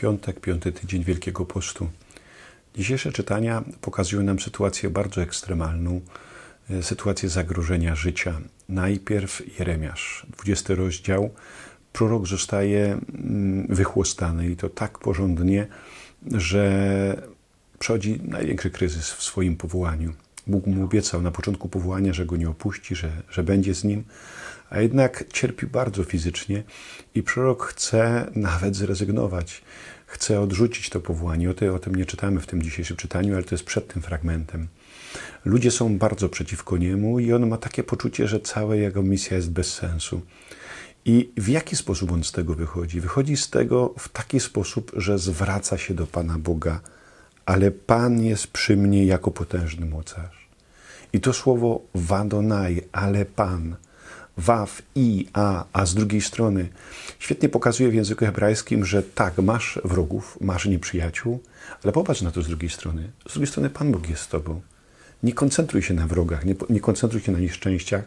Piątek, piąty tydzień Wielkiego Postu. Dzisiejsze czytania pokazują nam sytuację bardzo ekstremalną, e, sytuację zagrożenia życia. Najpierw Jeremiasz, 20 rozdział. Prorok zostaje mm, wychłostany i to tak porządnie, że przechodzi największy kryzys w swoim powołaniu. Bóg mu obiecał na początku powołania, że go nie opuści, że, że będzie z nim, a jednak cierpi bardzo fizycznie i prorok chce nawet zrezygnować. Chce odrzucić to powołanie. O, o tym nie czytamy w tym dzisiejszym czytaniu, ale to jest przed tym fragmentem. Ludzie są bardzo przeciwko niemu i on ma takie poczucie, że cała jego misja jest bez sensu. I w jaki sposób on z tego wychodzi? Wychodzi z tego w taki sposób, że zwraca się do Pana Boga, ale Pan jest przy mnie jako potężny mocarz. I to słowo Wadonaj, ale Pan, Waw, I, A, a z drugiej strony świetnie pokazuje w języku hebrajskim, że tak, masz wrogów, masz nieprzyjaciół, ale popatrz na to z drugiej strony. Z drugiej strony Pan Bóg jest z Tobą. Nie koncentruj się na wrogach, nie, nie koncentruj się na nieszczęściach,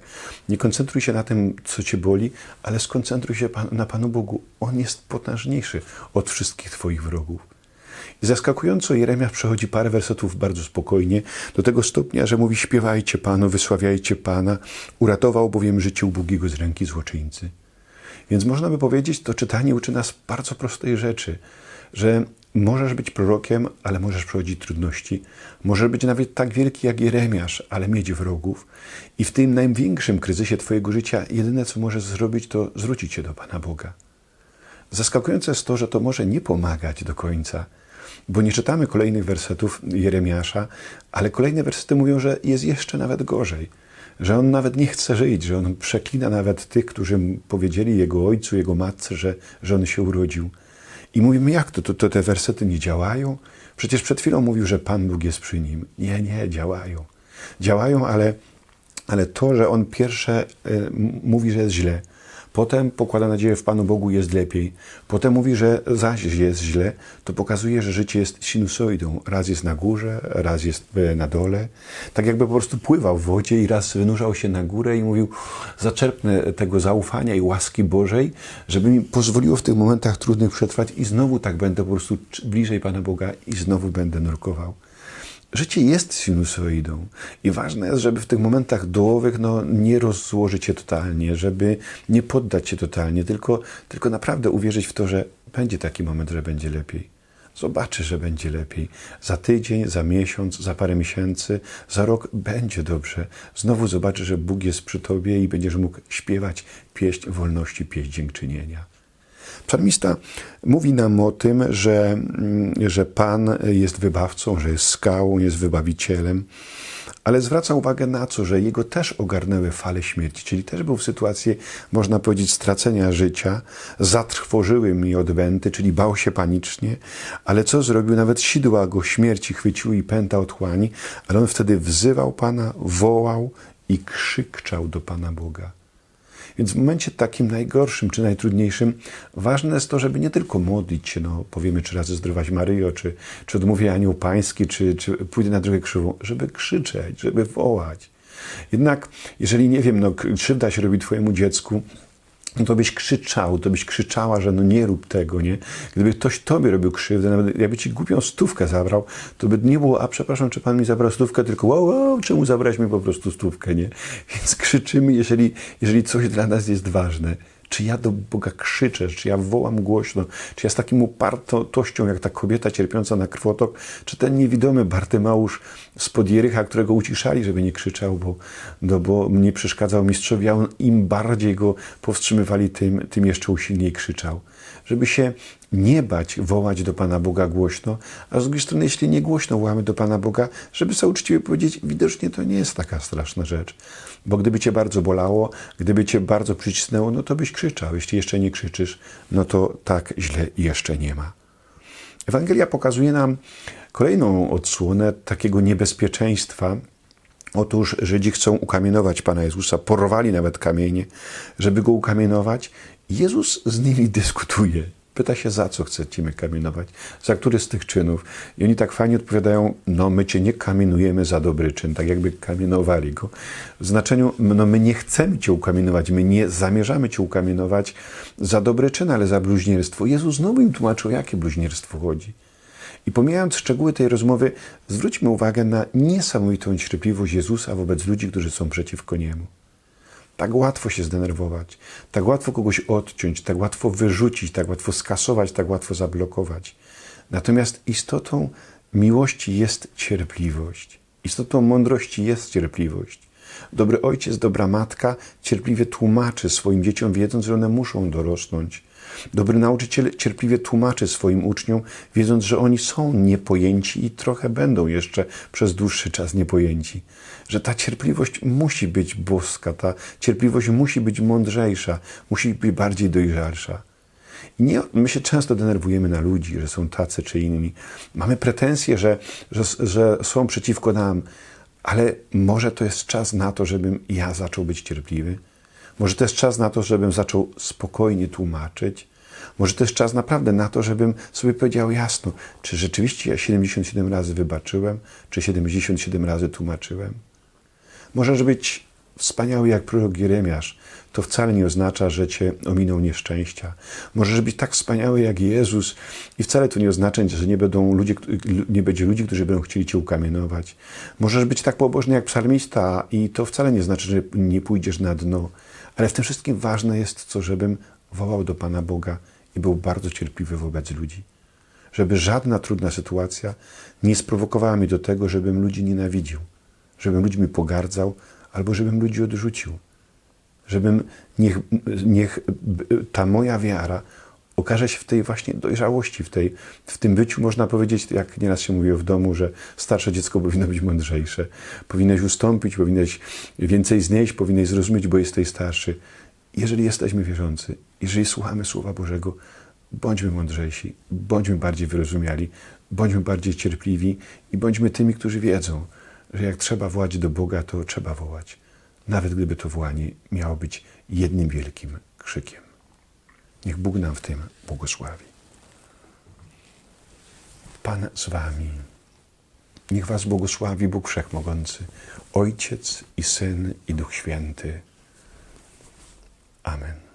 nie koncentruj się na tym, co Cię boli, ale skoncentruj się pan, na Panu Bogu. On jest potężniejszy od wszystkich Twoich wrogów. I zaskakująco Jeremiasz przechodzi parę wersetów bardzo spokojnie, do tego stopnia, że mówi śpiewajcie Panu, wysławiajcie Pana, uratował bowiem życie ubogiego z ręki złoczyńcy. Więc można by powiedzieć, to czytanie uczy nas bardzo prostej rzeczy, że możesz być prorokiem, ale możesz przechodzić trudności. Możesz być nawet tak wielki jak Jeremiasz, ale mieć wrogów. I w tym największym kryzysie Twojego życia jedyne, co możesz zrobić, to zwrócić się do Pana Boga. Zaskakujące jest to, że to może nie pomagać do końca, bo nie czytamy kolejnych wersetów Jeremiasza, ale kolejne wersety mówią, że jest jeszcze nawet gorzej, że on nawet nie chce żyć, że on przeklina nawet tych, którzy powiedzieli jego ojcu, jego matce, że, że on się urodził. I mówimy, jak to, to, to te wersety nie działają? Przecież przed chwilą mówił, że Pan Bóg jest przy nim. Nie, nie, działają. Działają, ale, ale to, że on pierwsze y, mówi, że jest źle, Potem pokłada nadzieję w Panu Bogu, jest lepiej. Potem mówi, że zaś jest źle, to pokazuje, że życie jest sinusoidą. Raz jest na górze, raz jest na dole. Tak jakby po prostu pływał w wodzie i raz wynurzał się na górę i mówił, zaczerpnę tego zaufania i łaski Bożej, żeby mi pozwoliło w tych momentach trudnych przetrwać i znowu tak będę po prostu bliżej Pana Boga i znowu będę nurkował. Życie jest sinusoidą i ważne jest, żeby w tych momentach dołowych no, nie rozłożyć się totalnie, żeby nie poddać się totalnie, tylko, tylko naprawdę uwierzyć w to, że będzie taki moment, że będzie lepiej. Zobaczy, że będzie lepiej. Za tydzień, za miesiąc, za parę miesięcy, za rok będzie dobrze. Znowu zobaczy, że Bóg jest przy tobie i będziesz mógł śpiewać pieśń wolności, pieśń dziękczynienia. Psalmista mówi nam o tym, że, że Pan jest wybawcą, że jest skałą, jest wybawicielem, ale zwraca uwagę na co, że jego też ogarnęły fale śmierci, czyli też był w sytuacji, można powiedzieć, stracenia życia, zatrwożyły mi odwęty, czyli bał się panicznie, ale co zrobił? Nawet sidła go śmierci chwyciły i pęta otchłani, ale on wtedy wzywał Pana, wołał i krzyczał do Pana Boga. Więc w momencie takim najgorszym czy najtrudniejszym ważne jest to, żeby nie tylko modlić się, no powiemy trzy razy zdrowaś Maryjo, czy, czy odmówię anioł pański, czy, czy pójdę na drogę krzywą, żeby krzyczeć, żeby wołać. Jednak jeżeli, nie wiem, no krzywda się robi twojemu dziecku, no to byś krzyczał, to byś krzyczała, że no nie rób tego, nie? Gdyby ktoś tobie robił krzywdę, nawet jakby ci głupią stówkę zabrał, to by nie było, a przepraszam, czy pan mi zabrał stówkę, tylko wow, wow czemu zabrałeś mi po prostu stówkę, nie? Więc krzyczymy, jeżeli, jeżeli coś dla nas jest ważne. Czy ja do Boga krzyczę, czy ja wołam głośno, czy ja z taką upartością, jak ta kobieta cierpiąca na krwotok, czy ten niewidomy Bartymeusz spod Jericha, którego uciszali, żeby nie krzyczał, bo, no bo nie przeszkadzał mistrzowi, a on im bardziej go powstrzymywali, tym, tym jeszcze usilniej krzyczał. Żeby się nie bać wołać do Pana Boga głośno, a z drugiej strony, jeśli nie głośno wołamy do Pana Boga, żeby sobie uczciwie powiedzieć, widocznie to nie jest taka straszna rzecz. Bo gdyby Cię bardzo bolało, gdyby Cię bardzo przycisnęło, no to byś krzyczał. Jeśli jeszcze nie krzyczysz, no to tak źle jeszcze nie ma. Ewangelia pokazuje nam kolejną odsłonę takiego niebezpieczeństwa. Otóż Żydzi chcą ukamienować Pana Jezusa, porwali nawet kamienie, żeby Go ukamienować. Jezus z nimi dyskutuje. Pyta się, za co chcecie kamienować? Za który z tych czynów? I oni tak fajnie odpowiadają, no my cię nie kamienujemy za dobry czyn, tak jakby kamienowali go. W znaczeniu, no my nie chcemy cię ukamienować, my nie zamierzamy cię ukamienować za dobry czyn, ale za bluźnierstwo. Jezus znowu im tłumaczył, o jakie bluźnierstwo chodzi. I pomijając szczegóły tej rozmowy, zwróćmy uwagę na niesamowitą cierpliwość Jezusa wobec ludzi, którzy są przeciwko Niemu. Tak łatwo się zdenerwować, tak łatwo kogoś odciąć, tak łatwo wyrzucić, tak łatwo skasować, tak łatwo zablokować. Natomiast istotą miłości jest cierpliwość. Istotą mądrości jest cierpliwość. Dobry ojciec, dobra matka cierpliwie tłumaczy swoim dzieciom, wiedząc, że one muszą dorosnąć. Dobry nauczyciel cierpliwie tłumaczy swoim uczniom, wiedząc, że oni są niepojęci i trochę będą jeszcze przez dłuższy czas niepojęci. Że ta cierpliwość musi być boska, ta cierpliwość musi być mądrzejsza, musi być bardziej dojrzalsza. I nie, my się często denerwujemy na ludzi, że są tacy czy inni. Mamy pretensje, że, że, że są przeciwko nam, ale może to jest czas na to, żebym ja zaczął być cierpliwy. Może to jest czas na to, żebym zaczął spokojnie tłumaczyć. Może to jest czas naprawdę na to, żebym sobie powiedział jasno, czy rzeczywiście ja 77 razy wybaczyłem, czy 77 razy tłumaczyłem. Możesz być wspaniały jak prorok Jeremiasz. To wcale nie oznacza, że cię ominą nieszczęścia. Możesz być tak wspaniały jak Jezus i wcale to nie oznacza, że nie, będą ludzie, nie będzie ludzi, którzy będą chcieli cię ukamienować. Możesz być tak pobożny jak psalmista i to wcale nie znaczy, że nie pójdziesz na dno. Ale w tym wszystkim ważne jest to, żebym wołał do Pana Boga i był bardzo cierpliwy wobec ludzi. Żeby żadna trudna sytuacja nie sprowokowała mnie do tego, żebym ludzi nienawidził, żebym ludźmi pogardzał albo żebym ludzi odrzucił. Żebym niech, niech ta moja wiara okaże się w tej właśnie dojrzałości, w, tej, w tym byciu, można powiedzieć, jak nieraz się mówiło w domu, że starsze dziecko powinno być mądrzejsze. Powinieneś ustąpić, powinieneś więcej znieść, powinieneś zrozumieć, bo jesteś starszy. Jeżeli jesteśmy wierzący, jeżeli słuchamy Słowa Bożego, bądźmy mądrzejsi, bądźmy bardziej wyrozumiali, bądźmy bardziej cierpliwi i bądźmy tymi, którzy wiedzą, że jak trzeba wołać do Boga, to trzeba wołać. Nawet gdyby to wołanie miało być jednym wielkim krzykiem. Niech Bóg nam w tym błogosławi. Pan z Wami. Niech Was błogosławi Bóg Wszechmogący, Ojciec i Syn i Duch Święty. Amen.